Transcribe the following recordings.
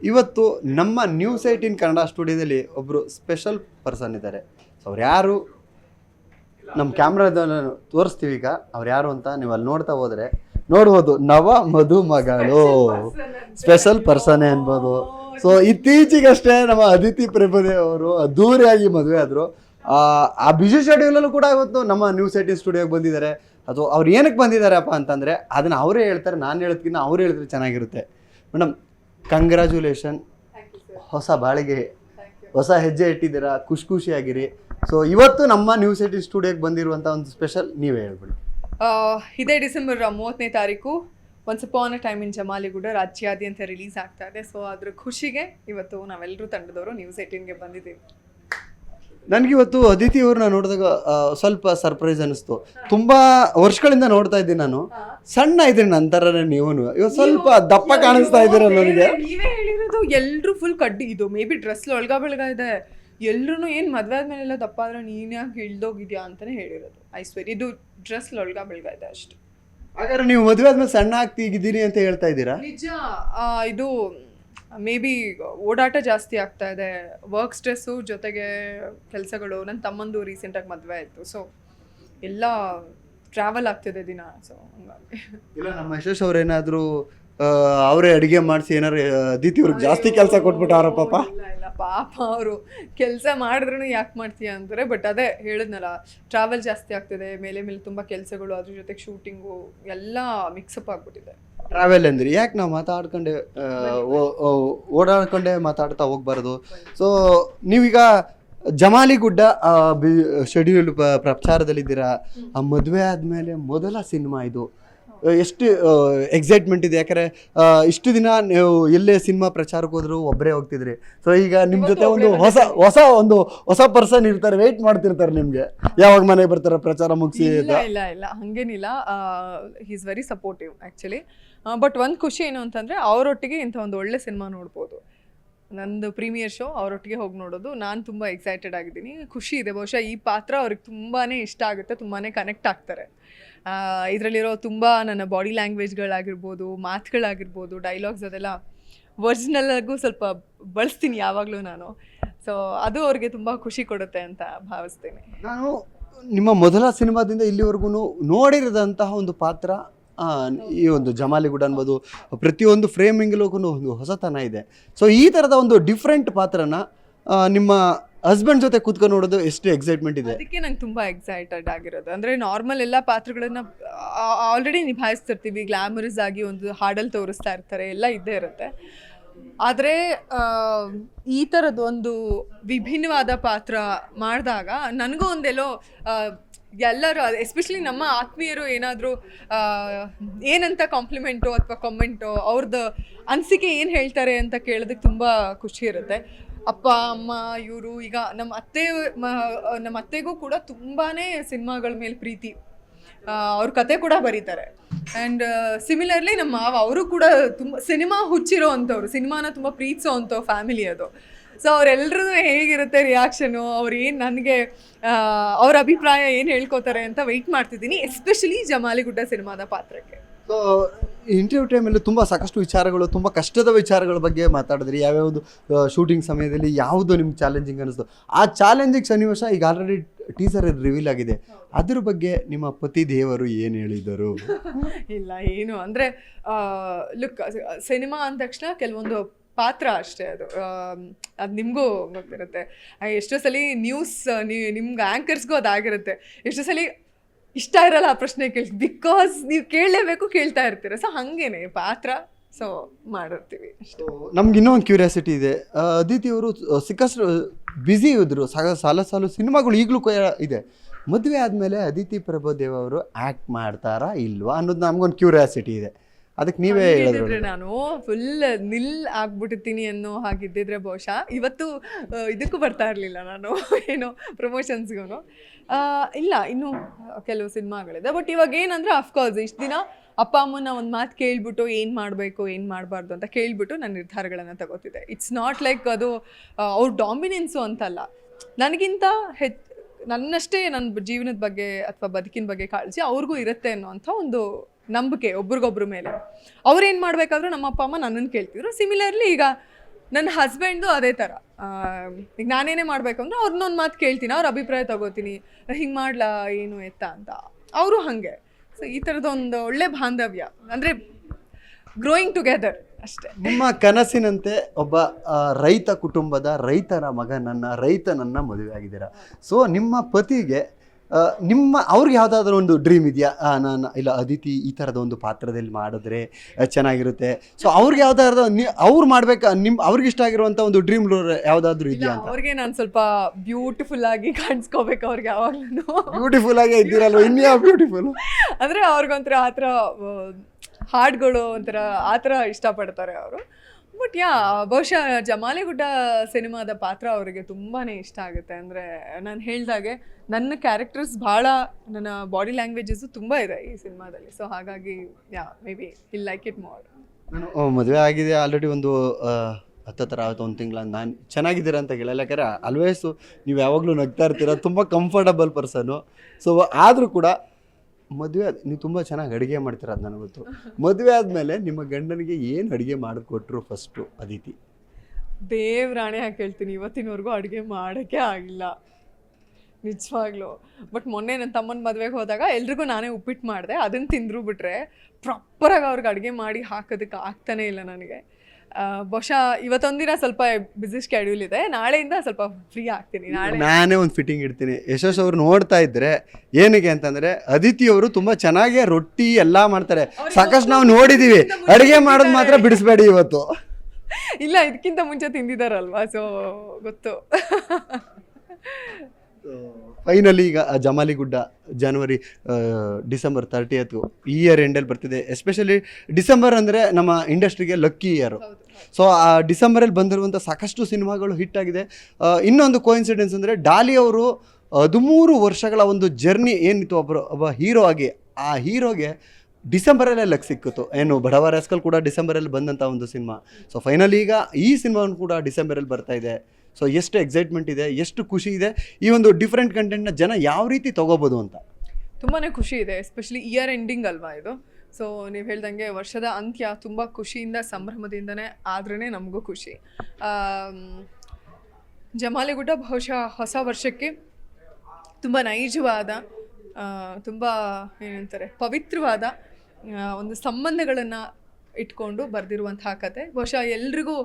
ಇವತ್ತು ನಮ್ಮ news eighteen Kannada ಸ್ಟುಡಿಯೋದಲ್ಲಿ ಒಬ್ಬರು ಸ್ಪೆಷಲ್ ಪರ್ಸನ್ ಇದ್ದಾರೆ. ಸೊ ಅವ್ರು ಯಾರು? ನಮ್ಮ ಕ್ಯಾಮ್ರಾದ ತೋರಿಸ್ತೀವಿ ಈಗ. ಅವ್ರು ಯಾರು ಅಂತ ನೀವು ಅಲ್ಲಿ ನೋಡ್ತಾ ಹೋದ್ರೆ ನೋಡ್ಬೋದು. ನವ ಮಧುಮಗಳು ಸ್ಪೆಷಲ್ ಪರ್ಸನ್ ಅನ್ಬೋದು. ಸೊ ಇತ್ತೀಚೆಗಷ್ಟೇ ನಮ್ಮ ಅದಿತಿ ಪ್ರಭುದೇ ಅವರು ಅದ್ದೂರಿಯಾಗಿ ಮದುವೆ ಆದರು. ಆ ಬಿಸಿ ಶೆಡ್ಯೂಲಲ್ಲೂ ಕೂಡ ಇವತ್ತು ನಮ್ಮ ನ್ಯೂಸ್ ಏಯ್ಟೀನ್ ಸ್ಟುಡಿಯೋಗೆ ಬಂದಿದ್ದಾರೆ. ಅದು ಅವ್ರು ಏನಕ್ಕೆ ಬಂದಿದ್ದಾರಪ್ಪ ಅಂತಂದರೆ, ಅದನ್ನು ಅವರೇ ಹೇಳ್ತಾರೆ, ನಾನು ಹೇಳೋದಕ್ಕಿಂತ ಅವ್ರು ಹೇಳಿದ್ರೆ ಚೆನ್ನಾಗಿರುತ್ತೆ. ಮೇಡಮ್ ಕಂಗ್ರ್ಯಾಚುಲೇಷನ್ ಹೊಸ ಬಾಳಿಗೆ ಹೊಸ ಹೆಜ್ಜೆ ಇಟ್ಟಿದ್ದೀರಾ? ಖುಷಿ ಖುಷಿಯಾಗಿರಿ ಸೊ ಇವತ್ತು ನಮ್ಮ ನ್ಯೂಸ್ ಸಿಟಿ ಸ್ಟುಡಿಯೋಗೆ ಬಂದಿರುವಂಥ ಒಂದು ಸ್ಪೆಷಲ್ ನೀವೇ ಹೇಳ್ಬಿಡಿ. ಇದೇ ಡಿಸೆಂಬರ್ ಮೂವತ್ತನೇ ತಾರೀಕು. Once upon a time in Jamaligooda ರಾಜ್ಯಾದ್ಯಂತ ರಿಲೀಸ್ ಆಗ್ತಾ ಇದೆ. ಸೊ ಅದ್ರ ಖುಷಿಗೆ ಇವತ್ತು ನಾವೆಲ್ಲರೂ ತಂಡದವರು ನ್ಯೂಸ್ ಏಟೀನ್ಗೆ ಬಂದಿದ್ದೀವಿ. ನನಗಿವತ್ತು ಅದಿತಿ ಅವ್ರನ್ನ ನೋಡಿದಾಗ ಸ್ವಲ್ಪ ಸರ್ಪ್ರೈಸ್ ಅನಿಸ್ತು ತುಂಬ ವರ್ಷಗಳಿಂದ ನೋಡ್ತಾ ಇದ್ದೀನಿ ನಾನು. ಸಣ್ಣ ಇದ್ರಿ ನನ್ನ ಥರನೇ ನೀವು ಇವತ್ತು ಸ್ವಲ್ಪ ದಪ್ಪ ಕಾಣಿಸ್ತಾ ಇದ್ದೀರ ನನಗೆ. ನೀವೇ ಹೇಳಿರೋದು ಎಲ್ಲರೂ ಫುಲ್ ಕಡ್ಡಿ ಇದು ಮೇ ಬಿ ಡ್ರೆಸ್ ಒಳಗ ಬೆಳಗ ಇದೆ. ಎಲ್ಲರೂ ಏನು ಮದುವೆ ಆದ್ಮೇಲೆಲ್ಲ ದಪ್ಪ ಆದ್ರೆ ನೀನು ಯಾಕೆ ಇಳ್ದೋಗಿದ್ಯಾ ಅಂತಾನೆ ಹೇಳಿರೋದು. ಐ ಸ್ವೇರ್ ಇದು ಡ್ರೆಸ್ ಒಳಗ ಬೆಳಗ ಇದೆ ಅಷ್ಟು. ಹಾಗಾದ್ರೆ ನೀವು ಮದುವೆ ಆದ್ಮೇಲೆ ಸಣ್ಣ ಆಗ್ತೀಗಿದ್ದೀನಿ ಅಂತ ಹೇಳ್ತಾ ಇದ್ದೀರಾ? ನಿಜ ಇದು ಮೇ ಬಿ ಓಡಾಟ ಜಾಸ್ತಿ ಆಗ್ತಾ ಇದೆ. ವರ್ಕ್ ಸ್ಟ್ರೆಸ್ಸು ಜೊತೆಗೆ ಕೆಲಸಗಳು. ನನ್ನ ತಮ್ಮಂದು ರೀಸೆಂಟಾಗಿ ಮದುವೆ ಆಯಿತು. ಸೊ ಎಲ್ಲ ಟ್ರಾವೆಲ್ ಆಗ್ತಿದೆ ದಿನ. ಸೊ ಹಂಗಾಗಿ. ಇಲ್ಲ ನಮ್ಮ ಯಶಸ್ ಅವ್ರೇನಾದರೂ ಅವರೇ ಅಡುಗೆ ಮಾಡಿಸಿ ಏನಾರು ಅದಿತಿ ಅವ್ರಿಗೆ ಜಾಸ್ತಿ ಕೆಲಸ ಕೊಟ್ಬಿಟ್ಟಾರ ಪಾಪ? ಇಲ್ಲ ಇಲ್ಲ ಪಾಪ ಅವರು. ಕೆಲಸ ಮಾಡಿದ್ರು ಯಾಕೆ ಮಾಡ್ತೀಯ ಅಂತಾರೆ ಬಟ್ ಅದೇ ಹೇಳಿದ್ನಲ್ಲ ಟ್ರಾವೆಲ್ ಜಾಸ್ತಿ ಆಗ್ತಿದೆ. ಮೇಲೆ ಮೇಲೆ ತುಂಬ ಕೆಲಸಗಳು ಅದ್ರ ಜೊತೆಗೆ ಶೂಟಿಂಗು ಎಲ್ಲ ಮಿಕ್ಸಪ್ ಆಗ್ಬಿಟ್ಟಿದೆ. ಟ್ರಾವೆಲ್ ಅಂದ್ರೆ ಯಾಕೆ ನಾವು ಮಾತಾಡ್ಕೊಂಡೆ ಓಡಾಡ್ಕೊಂಡೆ ಮಾತಾಡ್ತಾ ಹೋಗ್ಬಾರ್ದು? ಸೊ ನೀವೀಗ ಜಮಾಲಿ ಗುಡ್ಡ ಶೆಡ್ಯೂಲ್ ಪ್ರಚಾರದಲ್ಲಿದ್ದೀರಾ? ಆ ಮದುವೆ ಆದಮೇಲೆ ಮೊದಲ ಸಿನಿಮಾ ಇದು. ಎಷ್ಟು ಎಕ್ಸೈಟ್ಮೆಂಟ್ ಇದೆ? ಯಾಕಂದ್ರೆ ಇಷ್ಟು ದಿನ ನೀವು ಎಲ್ಲೇ ಸಿನಿಮಾ ಪ್ರಚಾರಕ್ಕೆ ಹೋದ್ರು ಒಬ್ಬರೇ ಹೋಗ್ತಿದ್ರಿ. ಸೊ ಈಗ ನಿಮ್ಮ ಜೊತೆ ಒಂದು ಹೊಸ ಹೊಸ ಒಂದು ಹೊಸ ಪರ್ಸನ್ ಇರ್ತಾರೆ ವೆಯ್ಟ್ ಮಾಡ್ತಿರ್ತಾರೆ ನಿಮಗೆ. ಯಾವಾಗ ಮನೆಗೆ ಬರ್ತಾರೆ ಪ್ರಚಾರ ಮುಗಿಸಿ ಇಲ್ಲ ಇಲ್ಲ ಇಲ್ಲ ಹಂಗೇನಿಲ್ಲ. Is very supportive actually but ಒಂದು ಖುಷಿ ಏನು ಅಂತಂದರೆ ಅವರೊಟ್ಟಿಗೆ ಇಂಥ ಒಂದು ಒಳ್ಳೆ ಸಿನಿಮಾ ನೋಡ್ಬೋದು. ನಂದು ಪ್ರೀಮಿಯರ್ ಶೋ, ಅವರೊಟ್ಟಿಗೆ ಹೋಗಿ ನೋಡೋದು. ನಾನು ತುಂಬ ಎಕ್ಸೈಟೆಡ್ ಆಗಿದ್ದೀನಿ. ಖುಷಿ ಇದೆ. ಬಹುಶಃ ಈ ಪಾತ್ರ ಅವ್ರಿಗೆ ತುಂಬಾ ಇಷ್ಟ ಆಗುತ್ತೆ ತುಂಬಾ ಕನೆಕ್ಟ್ ಆಗ್ತಾರೆ. ಇದರಲ್ಲಿರೋ ತುಂಬ ನನ್ನ ಬಾಡಿ ಲ್ಯಾಂಗ್ವೇಜ್ಗಳಾಗಿರ್ಬೋದು ಮಾತುಗಳಾಗಿರ್ಬೋದು ಡೈಲಾಗ್ಸ್ ಅದೆಲ್ಲ ಒರಿಜಿನಲ್ಲಾಗೂ ಸ್ವಲ್ಪ ಬಳಸ್ತೀನಿ ಯಾವಾಗಲೂ ನಾನು. ಸೊ ಅದು ಅವ್ರಿಗೆ ತುಂಬ ಖುಷಿ ಕೊಡುತ್ತೆ ಅಂತ ಭಾವಿಸ್ತೀನಿ. ನಾನು ನಿಮ್ಮ ಮೊದಲ ಸಿನಿಮಾದಿಂದ ಇಲ್ಲಿವರೆಗೂ ನೋಡಿರದಂತಹ ಒಂದು ಪಾತ್ರ ಈ ಒಂದು ಜಮಾಲಿಗುಡ್ ಅನ್ಬೋದು ಪ್ರತಿಯೊಂದು ಫ್ರೇಮಿಂಗ್ಲೂ ಒಂದು ಹೊಸತನ ಇದೆ. ಸೊ ಈ ಥರದ ಒಂದು ಡಿಫ್ರೆಂಟ್ ಪಾತ್ರನ ನಿಮ್ಮ ಹಸ್ಬೆಂಡ್ ಜೊತೆ ಕೂತ್ಕೊಂಡು ನೋಡೋದು ಎಷ್ಟು ಎಕ್ಸೈಟ್ಮೆಂಟ್ ಇದೆ? ಅದಕ್ಕೆ ನಂಗೆ ತುಂಬ ಎಕ್ಸೈಟೆಡ್ ಆಗಿರೋದು. ಅಂದರೆ ನಾರ್ಮಲ್ ಎಲ್ಲ ಪಾತ್ರಗಳನ್ನ ಆಲ್ರೆಡಿ ನಿಭಾಯಿಸ್ತಿರ್ತೀವಿ. ಗ್ಲಾಮರಸ್ ಆಗಿ ಒಂದು ಹಾಡಲ್ಲಿ ತೋರಿಸ್ತಾ ಇರ್ತಾರೆ, ಎಲ್ಲ ಇದ್ದೇ ಇರುತ್ತೆ. ಆದರೆ ಈ ಥರದ್ದು ಒಂದು ವಿಭಿನ್ನವಾದ ಪಾತ್ರ ಮಾಡಿದಾಗ, ನನಗೂ ಒಂದೆಲ್ಲೋ ಎಲ್ಲರೂ ಎಸ್ಪೆಷಲಿ ನಮ್ಮ ಆತ್ಮೀಯರು ಏನಾದರೂ ಏನಂತ ಕಾಂಪ್ಲಿಮೆಂಟು ಅಥವಾ ಕಾಮೆಂಟು ಅವ್ರದ್ದು ಅನಿಸಿಕೆ ಏನು ಹೇಳ್ತಾರೆ ಅಂತ ಕೇಳೋದಕ್ಕೆ ತುಂಬ ಖುಷಿ ಇರುತ್ತೆ. ಅಪ್ಪ, ಅಮ್ಮ, ಇವರು, ಈಗ ನಮ್ಮ ಅತ್ತೆ ನಮ್ಮ ಅತ್ತೆಗೂ ಕೂಡ ತುಂಬಾ ಸಿನಿಮಾಗಳ ಮೇಲೆ ಪ್ರೀತಿ. ಅವ್ರ ಕತೆ ಕೂಡ ಬರೀತಾರೆ. ಆ್ಯಂಡ್ ಸಿಮಿಲರ್ಲಿ ನಮ್ಮ ಮಾವ, ಅವರು ಕೂಡ ತುಂಬ, ಸಿನಿಮಾ ಹುಚ್ಚಿರೋ ಅಂಥವ್ರು, ಸಿನಿಮಾನ ತುಂಬ ಪ್ರೀತಿಸೋ ಅಂಥ ಫ್ಯಾಮಿಲಿ ಅದು. ಸೊ ಅವರೆಲ್ಲರೂ ಹೇಗಿರುತ್ತೆ ರಿಯಾಕ್ಷನು ಅವ್ರು ಏನು ನನಗೆ ಅವ್ರ ಅಭಿಪ್ರಾಯ ಏನು ಹೇಳ್ಕೊತಾರೆ ಅಂತ ವೆಯ್ಟ್ ಮಾಡ್ತಿದ್ದೀನಿ ಎಸ್ಪೆಷಲಿ ಜಮಾಲಿಗುಡ್ಡ ಸಿನಿಮಾದ ಪಾತ್ರಕ್ಕೆ. ಸೊ ಇಂಟರ್ವ್ಯೂ ಟೈಮಲ್ಲಿ ತುಂಬ ಸಾಕಷ್ಟು ವಿಚಾರಗಳು ತುಂಬ ಕಷ್ಟದ ವಿಚಾರಗಳ ಬಗ್ಗೆ ಮಾತಾಡಿದ್ರಿ. ಯಾವ್ಯಾವುದು ಶೂಟಿಂಗ್ ಸಮಯದಲ್ಲಿ ಯಾವುದು ನಿಮ್ಗೆ ಚಾಲೆಂಜಿಂಗ್ ಅನ್ನಿಸ್ತು? ಆ ಚಾಲೆಂಜಿಂಗ್ ಸನ್ನಿವೇಶ ಈಗ ಆಲ್ರೆಡಿ ಟೀಸರ್ ರಿವೀಲ್ ಆಗಿದೆ. ಅದ್ರ ಬಗ್ಗೆ ನಿಮ್ಮ ಪತಿ ದೇವರು ಏನು ಹೇಳಿದರು? ಇಲ್ಲ ಏನು. ಅಂದರೆ ಲುಕ್ ಸಿನಿಮಾ ಅಂದ ತಕ್ಷಣ ಕೆಲವೊಂದು ಪಾತ್ರ ಅಷ್ಟೇ ಅದು. ಅದು ನಿಮಗೂ ಗೊತ್ತಿರುತ್ತೆ. ಎಷ್ಟೋ ಸಲ ನ್ಯೂಸ್ ನಿಮ್ಗೆ ಆ್ಯಂಕರ್ಸ್ಗೂ ಅದಾಗಿರುತ್ತೆ. ಎಷ್ಟೋ ಸಲ ಇಷ್ಟ ಇರಲ್ಲ ಆ ಪ್ರಶ್ನೆ ಕೇಳಿ ಬಿಕಾಸ್ ನೀವು ಕೇಳಲೇಬೇಕು, ಕೇಳ್ತಾ ಇರ್ತೀರ. ಸೊ ಹಾಗೇನೆ ಪಾತ್ರ. ಸೊ ಮಾಡಿರ್ತೀವಿ ನಮ್ಗೆ ಇನ್ನೊಂದು ಕ್ಯೂರಿಯಾಸಿಟಿ ಇದೆ. ಅದಿತಿ ಅವರು ಸಿಕ್ಕಷ್ಟು ಬ್ಯುಸಿ ಇದ್ರು. ಸಾಲ, ಸಾಲು ಸಿನಿಮಾಗಳು ಈಗಲೂ ಇದೆ. ಮದುವೆ ಆದಮೇಲೆ ಅದಿತಿ ಪ್ರಭುದೇವ್ ಅವರು ಆ್ಯಕ್ಟ್ ಮಾಡ್ತಾರಾ ಇಲ್ವಾ ಅನ್ನೋದು ನಮಗೊಂದು ಕ್ಯೂರಿಯಾಸಿಟಿ ಇದೆ. ಅದಕ್ಕೆ ನೀವೇ ಹೇಳಿದ್ರೆ ನಾನು ಫುಲ್ ನಿಲ್ ಆಗ್ಬಿಟ್ಟಿರ್ತೀನಿ ಅನ್ನೋ ಹಾಗಿದ್ದಿದ್ರೆ ಬಹುಶಃ. ಇವತ್ತು ಇದಕ್ಕೂ ಬರ್ತಾ ಇರಲಿಲ್ಲ ನಾನು. ಏನೋ ಪ್ರಮೋಷನ್ಸ್ಗೂ ಇಲ್ಲ ಇನ್ನು ಕೆಲವು ಸಿನಿಮಾಗಳಿದೆ. ಬಟ್ ಇವಾಗ ಏನಂದ್ರೆ ಅಫ್ಕೋರ್ಸ್ ಇಷ್ಟು ದಿನ ಅಪ್ಪ ಅಮ್ಮನ ಒಂದು ಮಾತು ಕೇಳ್ಬಿಟ್ಟು ಏನು ಮಾಡಬೇಕು ಏನು ಮಾಡಬಾರ್ದು ಅಂತ ಕೇಳ್ಬಿಟ್ಟು ನಾನು ನಿರ್ಧಾರಗಳನ್ನು ತಗೋತಿದ್ದೆ. ಇಟ್ಸ್ ನಾಟ್ ಲೈಕ್ ಅದು ಅವ್ರ ಡಾಮಿನೆನ್ಸು ಅಂತಲ್ಲ. ನನಗಿಂತ ಹೆಚ್ ನನ್ನಷ್ಟೇ ನನ್ನ ಜೀವನದ ಬಗ್ಗೆ ಅಥವಾ ಬದುಕಿನ ಬಗ್ಗೆ ಕಾಳಜಿ ಅವ್ರಿಗೂ ಇರುತ್ತೆ ಅನ್ನೋಂಥ ಒಂದು ನಂಬಿಕೆ ಒಬ್ರಿಗೊಬ್ರ ಮೇಲೆ. ಅವ್ರೇನು ಮಾಡಬೇಕಾದ್ರೂ ನಮ್ಮ ಅಪ್ಪ, ಅಮ್ಮ ನನ್ನನ್ನು ಕೇಳ್ತಿದ್ರು. ಸಿಮಿಲರ್ಲಿ ಈಗ ನನ್ನ ಹಸ್ಬೆಂಡು ಅದೇ ಥರ ಈಗ ನಾನೇನೇ ಮಾಡ್ಬೇಕಂದ್ರೆ ಅವ್ರನ್ನೊಂದು ಮಾತು ಕೇಳ್ತೀನಿ, ಅವ್ರ ಅಭಿಪ್ರಾಯ ತಗೋತೀನಿ. ಹಿಂಗೆ ಮಾಡ್ಲಾ, ಏನು ಎತ್ತ ಅಂತ. ಅವರು ಹಾಗೆ. ಸೊ ಈ ಥರದ ಒಂದು ಒಳ್ಳೆ ಬಾಂಧವ್ಯ. ಅಂದರೆ ಗ್ರೋಯಿಂಗ್ ಟುಗೆದರ್ ಅಷ್ಟೇ. ನಿಮ್ಮ ಕನಸಿನಂತೆ ಒಬ್ಬ ರೈತ ಕುಟುಂಬದ ರೈತನ ಮಗನನ್ನ, ರೈತನನ್ನ ಮದುವೆ ಆಗಿದ್ದೀರಾ. ಸೊ ನಿಮ್ಮ ಪತಿಗೆ ನಿಮ್ಮ ಅವ್ರಿಗೆ ಯಾವುದಾದ್ರೂ ಒಂದು ಡ್ರೀಮ್ ಇದೆಯಾ? ನಾನು ಇಲ್ಲ ಅದಿತಿ ಈ ಥರದ ಒಂದು ಪಾತ್ರದಲ್ಲಿ ಮಾಡಿದ್ರೆ ಚೆನ್ನಾಗಿರುತ್ತೆ. ಸೊ ಅವ್ರಿಗೆ ಯಾವ್ದಾದ್ರು ನೀ ಅವ್ರು ಮಾಡ್ಬೇಕು? ನಿಮ್ಮ ಅವ್ರಿಗೆ ಇಷ್ಟ ಆಗಿರುವಂಥ ಒಂದು ಡ್ರೀಮ್ ಯಾವುದಾದ್ರೂ ಇಲ್ಲ ಇದೆಯಾ ಅಂತ? ಅವ್ರಿಗೆ ನಾನು ಸ್ವಲ್ಪ ಬ್ಯೂಟಿಫುಲ್ ಆಗಿ ಕಾಣಿಸ್ಕೋಬೇಕು ಅವ್ರಿಗೆ ಯಾವಾಗ್ಲೂ. ಬ್ಯೂಟಿಫುಲ್ ಆಗಿ ಇದ್ದೀರಲ್ವ? ಇನ್ಯಾವ ಬ್ಯೂಟಿಫುಲ್ ಅಂದರೆ ಅವ್ರಿಗೊಂಥರ ಆ ಥರ ಹಾಡುಗಳು ಒಂಥರ ಆ ಥರ ಇಷ್ಟಪಡ್ತಾರೆ ಅವರು. ಬಟ್ ಯಾ ಬಹುಶಃ ಜಮಾಲಿಗುಡ್ಡ ಸಿನಿಮಾದ ಪಾತ್ರ ಅವರಿಗೆ ತುಂಬಾ ಇಷ್ಟ ಆಗುತ್ತೆ. ಅಂದರೆ ನಾನು ಹೇಳ್ದಾಗೆ ನನ್ನ ಕ್ಯಾರೆಕ್ಟರ್ಸ್ ಭಾಳ ನನ್ನ ಬಾಡಿ ಲ್ಯಾಂಗ್ವೇಜಸ್ಸು ತುಂಬ ಇದೆ ಈ ಸಿನಿಮಾದಲ್ಲಿ. ಸೊ ಹಾಗಾಗಿ ya maybe I'll like it more ನಾನು ಮದುವೆ ಆಗಿದೆ ಆಲ್ರೆಡಿ ಒಂದು ಹತ್ತು ಹತ್ತತ್ರ ಆಯ್ತು, ಒಂದು ತಿಂಗಳ ನಾನು ಚೆನ್ನಾಗಿದ್ದೀರಾ ಅಂತ ಕೇಳಲ್ಲ ಯಾಕಂದ್ರೆ ಆಲ್ವೇಸು ನೀವು ಯಾವಾಗಲೂ ನಗ್ತಾ ಇರ್ತೀರ. ತುಂಬ ಕಂಫರ್ಟಬಲ್ ಪರ್ಸನು ಸೊ ಆದರೂ ಕೂಡ ಮದುವೆ ಆದ್- ನೀವು ತುಂಬ ಚೆನ್ನಾಗಿ ಅಡುಗೆ ಮಾಡ್ತೀರ ಅದು ನಾನು ಗೊತ್ತು ಮದುವೆ ಆದಮೇಲೆ ನಿಮ್ಮ ಗಂಡನಿಗೆ ಏನು ಅಡುಗೆ ಮಾಡಿಕೊಟ್ರು ಫಸ್ಟು ಅದಿತಿ? ದೇವ್ರಾಣೆ ಹಾಕಿ ಹೇಳ್ತೀನಿ ಇವತ್ತಿನವರೆಗೂ ಅಡುಗೆ ಮಾಡೋಕ್ಕೆ ಆಗಿಲ್ಲ. ನಿಜವಾಗ್ಲೂ. ಬಟ್ ಮೊನ್ನೆ ನನ್ನ ತಮ್ಮನ ಮದುವೆಗೆ ಹೋದಾಗ ಎಲ್ರಿಗೂ ನಾನೇ ಉಪ್ಪಿಟ್ಟು ಮಾಡಿದೆ ಅದನ್ನು ತಿಂದ್ರು ಬಿಟ್ರೆ ಪ್ರಾಪರಾಗಿ ಅವ್ರಿಗೆ ಅಡುಗೆ ಮಾಡಿ ಹಾಕೋದಕ್ಕೆ ಆಗ್ತಾನೇ ಇಲ್ಲ ನನಗೆ. ಬಹುಶಃ ಇವತ್ತೊಂದಿನ ಸ್ವಲ್ಪ ಬಿಸಿ ಸ್ಕೆಡ್ಯೂಲ್ ಇದೆ. ನಾಳೆಯಿಂದ ಸ್ವಲ್ಪ ಫ್ರೀ ಆಗ್ತೀನಿ. ನಾಳೆ ನಾನೇ ಒಂದು ಫಿಟ್ಟಿಂಗ್ ಇಡ್ತೀನಿ. ಯಶಸ್ ಅವ್ರು ನೋಡ್ತಾ ಇದ್ರೆ ಏನಕ್ಕೆ ಅಂತಂದ್ರೆ ಅದಿತಿ ಅವರು ತುಂಬಾ ಚೆನ್ನಾಗಿ ರೊಟ್ಟಿ ಎಲ್ಲಾ ಮಾಡ್ತಾರೆ. ಸಾಕಷ್ಟು ನಾವು ನೋಡಿದೀವಿ. ಅಡುಗೆ ಮಾಡೋದು ಮಾತ್ರ ಬಿಡಿಸ್ಬೇಡಿ ಇವತ್ತು. ಇಲ್ಲ ಇದಕ್ಕಿಂತ ಮುಂಚೆ ತಿಂದಿದಾರಲ್ವಾ ಸೊ ಗೊತ್ತು. ಫೈನಲಿ ಈಗ Jamali Gudda January December thirtieth ಈ ಇಯರ್ ಎಂಡಲ್ಲಿ ಬರ್ತಿದೆ. ಎಸ್ಪೆಷಲಿ ಡಿಸೆಂಬರ್ ಅಂದರೆ ನಮ್ಮ ಇಂಡಸ್ಟ್ರಿಗೆ ಲಕ್ಕಿ ಇಯರು ಸೊ ಆ ಡಿಸೆಂಬರಲ್ಲಿ ಬಂದಿರುವಂಥ ಸಾಕಷ್ಟು ಸಿನಿಮಾಗಳು ಹಿಟ್ ಆಗಿದೆ. ಇನ್ನೊಂದು ಕೋಇನ್ಸಿಡೆನ್ಸ್ ಅಂದರೆ ಡಾಲಿ ಅವರು ಹದಿಮೂರು ವರ್ಷಗಳ ಒಂದು ಜರ್ನಿ ಏನಿತ್ತು ಒಬ್ಬರು ಒಬ್ಬ ಹೀರೋ ಆಗಿ ಆ ಹೀರೋಗೆ ಡಿಸೆಂಬರಲ್ಲೇ ಲಕ್ ಸಿಕ್ಕಿತು ಏನು ಬಡವ ರಾಸ್ಕಲ್ ಕೂಡ ಡಿಸೆಂಬರಲ್ಲಿ ಬಂದಂಥ ಒಂದು ಸಿನಿಮಾ. ಸೊ ಫೈನಲಿ ಈಗ ಈ ಸಿನಿಮಾನು ಕೂಡ ಡಿಸೆಂಬರಲ್ಲಿ ಬರ್ತಾ ಇದೆ. ಸೊ ಎಷ್ಟು ಎಕ್ಸೈಟ್ಮೆಂಟ್ ಇದೆ, ಎಷ್ಟು ಖುಷಿ ಇದೆ, ಈ ಒಂದು ಡಿಫ್ರೆಂಟ್ ಕಂಟೆಂಟ್ನ ಜನ ಯಾವ ರೀತಿ ತಗೋಬೋದು ಅಂತ? ತುಂಬಾ ಖುಷಿ ಇದೆ ಎಸ್ಪೆಷಲಿ ಇಯರ್ ಎಂಡಿಂಗ್ ಅಲ್ವಾ ಇದು? ಸೊ ನೀವು ಹೇಳ್ದಂಗೆ ವರ್ಷದ ಅಂತ್ಯ ತುಂಬ ಖುಷಿಯಿಂದ, ಸಂಭ್ರಮದಿಂದನೇ ಆದ್ರೇ ನಮಗೂ ಖುಷಿ. ಜಮಾಲಿಗುಡ್ಡ ಬಹುಶಃ ಹೊಸ ವರ್ಷಕ್ಕೆ ತುಂಬ ನೈಜವಾದ ತುಂಬ, ಏನಂತಾರೆ, ಪವಿತ್ರವಾದ ಒಂದು ಸಂಬಂಧಗಳನ್ನು ಇಟ್ಕೊಂಡು ಬರೆದಿರುವಂತಹ ಕತೆ. ಬಹುಶಃ ಎಲ್ರಿಗೂ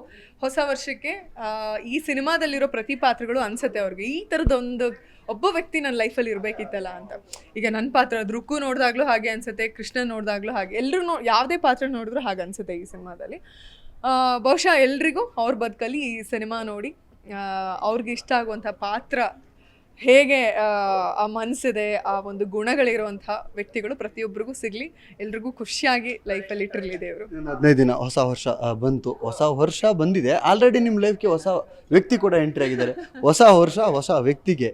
ಹೊಸ ವರ್ಷಕ್ಕೆ ಈ ಸಿನಿಮಾದಲ್ಲಿರೋ ಪ್ರತಿ ಪಾತ್ರಗಳು ಅನ್ಸುತ್ತೆ ಅವ್ರಿಗೆ. ಈ ಥರದೊಂದು ಒಬ್ಬ ವ್ಯಕ್ತಿ ನನ್ನ ಲೈಫಲ್ಲಿ ಇರಬೇಕಿತ್ತಲ್ಲ ಅಂತ. ಈಗ ನನ್ನ ಪಾತ್ರ ರುಕ್ಕು ನೋಡಿದಾಗಲೂ ಹಾಗೆ ಅನಿಸುತ್ತೆ, ಕೃಷ್ಣ ನೋಡಿದಾಗಲೂ ಹಾಗೆ ಎಲ್ಲರೂ ನೋ, ಯಾವುದೇ ಪಾತ್ರ ನೋಡಿದ್ರು ಹಾಗೆ ಅನ್ಸುತ್ತೆ ಈ ಸಿನಿಮಾದಲ್ಲಿ. ಬಹುಶಃ ಎಲ್ರಿಗೂ ಅವ್ರ ಬದುಕಲ್ಲಿ ಈ ಸಿನಿಮಾ ನೋಡಿ ಅವ್ರಿಗೆ ಇಷ್ಟ ಆಗುವಂಥ ಪಾತ್ರ ಹೇಗೆ ಆ, ಮನಸ್ಸಿದೆ ಆ ಒಂದು ಗುಣಗಳಿರುವಂತಹ ವ್ಯಕ್ತಿಗಳು ಪ್ರತಿಯೊಬ್ಬರಿಗೂ ಸಿಗಲಿ ಎಲ್ರಿಗೂ ಖುಷಿಯಾಗಿ ಲೈಫಲ್ಲಿ ಇಟ್ಟಿರಲಿ ದೇವರು ಹದಿನೈದು ದಿನ ಹೊಸ ವರ್ಷ ಆ, ಬಂತು. ಹೊಸ ವರ್ಷ ಬಂದಿದೆ. ಆಲ್ರೆಡಿ ನಿಮ್ಮ ಲೈಫ್ಗೆ ಹೊಸ ವ್ಯಕ್ತಿ ಕೂಡ ಎಂಟ್ರಿ ಆಗಿದ್ದಾರೆ. ಹೊಸ ವರ್ಷ ಹೊಸ ವ್ಯಕ್ತಿಗೆ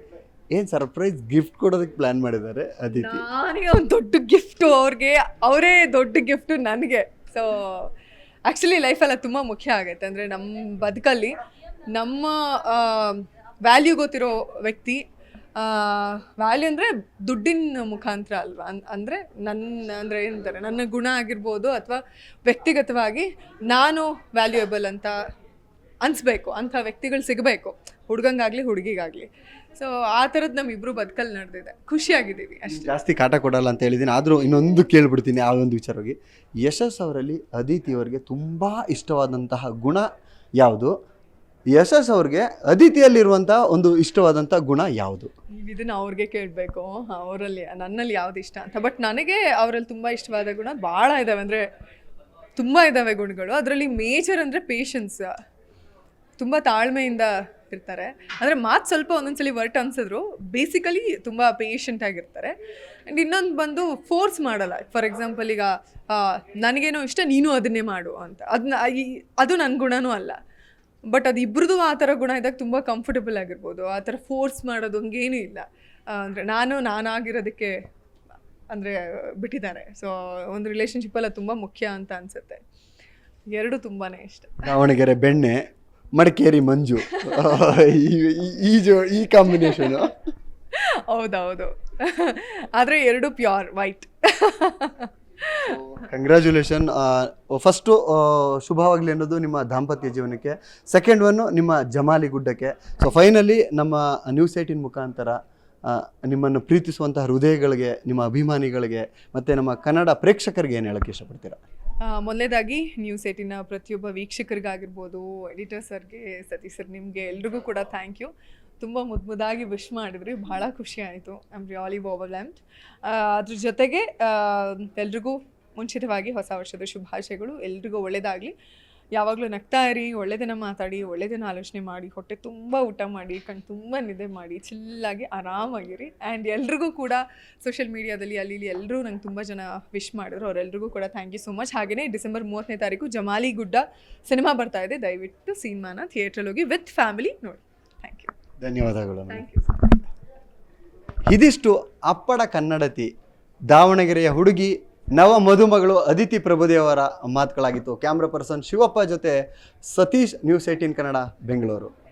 ಏನು ಸರ್ಪ್ರೈಸ್ ಗಿಫ್ಟ್ ಕೊಡೋದಕ್ಕೆ ಪ್ಲ್ಯಾನ್ ಮಾಡಿದ್ದಾರೆ ಅದಿತಿ? ನಾನೇ ಒಂದು ದೊಡ್ಡ ಗಿಫ್ಟು ಅವ್ರಿಗೆ ಅವರೇ ದೊಡ್ಡ ಗಿಫ್ಟು ನನಗೆ. ಸೊ ಆ್ಯಕ್ಚುಲಿ ಲೈಫೆಲ್ಲ ತುಂಬ ಮುಖ್ಯ ಆಗುತ್ತೆ. ಅಂದರೆ ನಮ್ಮ ಬದುಕಲ್ಲಿ ನಮ್ಮ ವ್ಯಾಲ್ಯೂ ಗೊತ್ತಿರೋ ವ್ಯಕ್ತಿ ವ್ಯಾಲ್ಯೂ ಅಂದರೆ ದುಡ್ಡಿನ ಮುಖಾಂತರ ಅಲ್ವಾ? ಅನ್ ಅಂದರೆ ನನ್ನ ಅಂದರೆ ಏನಂತಾರೆ ನನ್ನ ಗುಣ ಆಗಿರ್ಬೋದು ಅಥವಾ ವ್ಯಕ್ತಿಗತವಾಗಿ ನಾನು ವ್ಯಾಲ್ಯೂಯಬಲ್ ಅಂತ ಅನಿಸ್ಬೇಕು ಅಂಥ ವ್ಯಕ್ತಿಗಳು ಸಿಗಬೇಕು ಹುಡುಗಂಗಾಗಲಿ ಹುಡುಗಿಗಾಗಲಿ. ಸೊ ಆ ಥರದ್ದು ನಮ್ಮಿಬ್ಬರು ಬದುಕಲ್ಲಿ ನಡೆದಿದೆ. ಖುಷಿಯಾಗಿದ್ದೀವಿ ಅಷ್ಟೇ. ಜಾಸ್ತಿ ಕಾಟ ಕೊಡಲ್ಲ ಅಂತ ಹೇಳಿದ್ದೀನಿ ಆದರೂ ಇನ್ನೊಂದು ಕೇಳ್ಬಿಡ್ತೀನಿ ಆ ಒಂದು ವಿಚಾರವಾಗಿ. ಯಶಸ್ ಅವರಲ್ಲಿ ಅದಿತಿ ಅವರಿಗೆ ತುಂಬ ಇಷ್ಟವಾದಂತಹ ಗುಣ ಯಾವುದು? ಯಶಸ್ ಅವ್ರಿಗೆ ಅದಿತಿಯಲ್ಲಿರುವಂಥ ಒಂದು ಇಷ್ಟವಾದಂಥ ಗುಣ ಯಾವುದು? ಇದನ್ನ ಅವ್ರಿಗೆ ಕೇಳಬೇಕು. ಅವರಲ್ಲಿ, ನನ್ನಲ್ಲಿ ಯಾವ್ದು ಇಷ್ಟ ಅಂತ. ಬಟ್ ನನಗೆ ಅವರಲ್ಲಿ ತುಂಬ ಇಷ್ಟವಾದ ಗುಣ ಭಾಳ ಇದ್ದಾವೆ ಅಂದರೆ ತುಂಬ ಇದ್ದಾವೆ ಗುಣಗಳು. ಅದರಲ್ಲಿ ಮೇಜರ್ ಅಂದರೆ ಪೇಷನ್ಸ್ ತುಂಬ ತಾಳ್ಮೆಯಿಂದ ಇರ್ತಾರೆ. ಅಂದರೆ ಮಾತು ಸ್ವಲ್ಪ ಒಂದೊಂದ್ಸಲಿ ವರ್ಟ್ ಅನ್ಸಿದ್ರು. ಬೇಸಿಕಲಿ ತುಂಬ ಪೇಷಂಟ್ ಆಗಿರ್ತಾರೆ. ಆ್ಯಂಡ್ ಇನ್ನೊಂದು ಬಂದು ಫೋರ್ಸ್ ಮಾಡಲ್ಲ. ಫಾರ್ ಎಕ್ಸಾಂಪಲ್ ಈಗ ನನಗೇನೋ ಇಷ್ಟ, ನೀನು ಅದನ್ನೇ ಮಾಡು ಅಂತ. ಅದನ್ನ ಅದು ನನ್ನ ಗುಣನೂ ಅಲ್ಲ. ಬಟ್ ಅದು ಇಬ್ರದ್ದು ಆ ಥರ ಗುಣ ಇದ್ದಾಗ ತುಂಬ ಕಂಫರ್ಟಬಲ್ ಆಗಿರ್ಬೋದು. ಆ ಥರ ಫೋರ್ಸ್ ಮಾಡೋದು ಹಂಗೇನೂ ಇಲ್ಲ. ಅಂದರೆ ನಾನು ನಾನಾಗಿರೋದಕ್ಕೆ ಅಂದರೆ ಬಿಟ್ಟಿದ್ದಾರೆ. ಸೊ ಒಂದು ರಿಲೇಷನ್ಶಿಪ್ಪಲ್ಲಿ ತುಂಬ ಮುಖ್ಯ ಅಂತ ಅನಿಸುತ್ತೆ. ಎರಡು ತುಂಬಾ ಇಷ್ಟ. ದಾವಣಗೆರೆ ಬೆಣ್ಣೆ ಮಡಿಕೇರಿ ಮಂಜು. ಈ ಜೋ ಈ ಕಾಂಬಿನೇಷನು ಹೌದೌದು. ಆದರೆ ಎರಡು ಪ್ಯೂರ್ ವೈಟ್ ಕಂಗ್ರ್ಯಾಚುಲೇಷನ್ ಫಸ್ಟು ಶುಭವಾಗಲಿ ಅನ್ನೋದು ನಿಮ್ಮ ದಾಂಪತ್ಯ ಜೀವನಕ್ಕೆ. ಸೆಕೆಂಡ್ ಒನ್ನು ನಿಮ್ಮ ಜಮಾಲಿ ಗುಡ್ಡಕ್ಕೆ. ಸೊ ಫೈನಲಿ ನಮ್ಮ ನ್ಯೂಸ್ ಏಟಿನ್ ಮುಖಾಂತರ ನಿಮ್ಮನ್ನು ಪ್ರೀತಿಸುವಂತಹ ಹೃದಯಗಳಿಗೆ, ನಿಮ್ಮ ಅಭಿಮಾನಿಗಳಿಗೆ, ಮತ್ತು ನಮ್ಮ ಕನ್ನಡ ಪ್ರೇಕ್ಷಕರಿಗೆ ಏನು ಹೇಳೋಕ್ಕೆ ಇಷ್ಟಪಡ್ತೀರಾ? ಮೊದಲೇದಾಗಿ ನ್ಯೂಸ್ ಏಟಿನ ಪ್ರತಿಯೊಬ್ಬ ವೀಕ್ಷಕರಿಗಾಗಿರ್ಬೋದು ಎಡಿಟರ್ ಸರ್ಗೆ, ಸತೀಶ್ ಸರ್ ನಿಮಗೆ ಎಲ್ರಿಗೂ ಕೂಡ ಥ್ಯಾಂಕ್ ಯು ತುಂಬ ಮುದ್ದು ಮುದ್ದಾಗಿ ವಿಶ್ ಮಾಡಿದ್ರಿ ಭಾಳ ಖುಷಿ ಆಯಿತು. ಐ ಆಮ್ ರಿಯಾಲಿ ಓವರ್ಲ್ಯಾಮ್ಡ್ ಅದ್ರ ಜೊತೆಗೆ ಎಲ್ರಿಗೂ ಮುಂಚಿತವಾಗಿ ಹೊಸ ವರ್ಷದ ಶುಭಾಶಯಗಳು. ಎಲ್ರಿಗೂ ಒಳ್ಳೆಯದಾಗಲಿ ಯಾವಾಗಲೂ ನಗ್ತಾ ಇರಿ ಒಳ್ಳೆಯದನ್ನ ಮಾತಾಡಿ ಒಳ್ಳೆಯದನ್ನ ಆಲೋಚನೆ ಮಾಡಿ, ಹೊಟ್ಟೆ ತುಂಬ ಊಟ ಮಾಡಿ ಕಣ್ಣು ತುಂಬ ನಿದ್ದೆ ಮಾಡಿ ಚಿಲ್ಲಾಗಿ ಆರಾಮಾಗಿರಿ. ಆ್ಯಂಡ್ ಎಲ್ರಿಗೂ ಕೂಡ ಸೋಷಿಯಲ್ ಮೀಡಿಯಾದಲ್ಲಿ ಅಲ್ಲಿ, ಇಲ್ಲಿ ಎಲ್ಲರೂ ನಂಗೆ ತುಂಬ ಜನ ವಿಶ್ ಮಾಡಿದ್ರು. ಅವರೆಲ್ಲರಿಗೂ ಕೂಡ ಥ್ಯಾಂಕ್ ಯು ಸೊ ಮಚ್ ಹಾಗೆಯೇ ಡಿಸೆಂಬರ್ ಮೂವತ್ತನೇ ತಾರೀಕು ಜಮಾಲಿ ಗುಡ್ಡ ಸಿನಿಮಾ ಬರ್ತಾ ಇದೆ. ದಯವಿಟ್ಟು ಸಿನಿಮಾನ ಥಿಯೇಟ್ರಲ್ಲಿ ಹೋಗಿ ವಿತ್ ಫ್ಯಾಮಿಲಿ ನೋಡಿ. ಥ್ಯಾಂಕ್ ಯು ಧನ್ಯವಾದಗಳು. ಇದಿಷ್ಟು ಅಪ್ಪಡ ಕನ್ನಡತಿ ದಾವಣಗೆರೆಯ ಹುಡುಗಿ ನವ ಮಧುಮಗಳು ಅದಿತಿ ಪ್ರಭುದೇವರ ಮಾತುಗಳಾಗಿತ್ತು. ಕ್ಯಾಮ್ರಾ ಪರ್ಸನ್ ಶಿವಪ್ಪ ಜೊತೆ ಸತೀಶ್ ನ್ಯೂಸ್ ಏಟೀನ್ ಕನ್ನಡ ಬೆಂಗಳೂರು.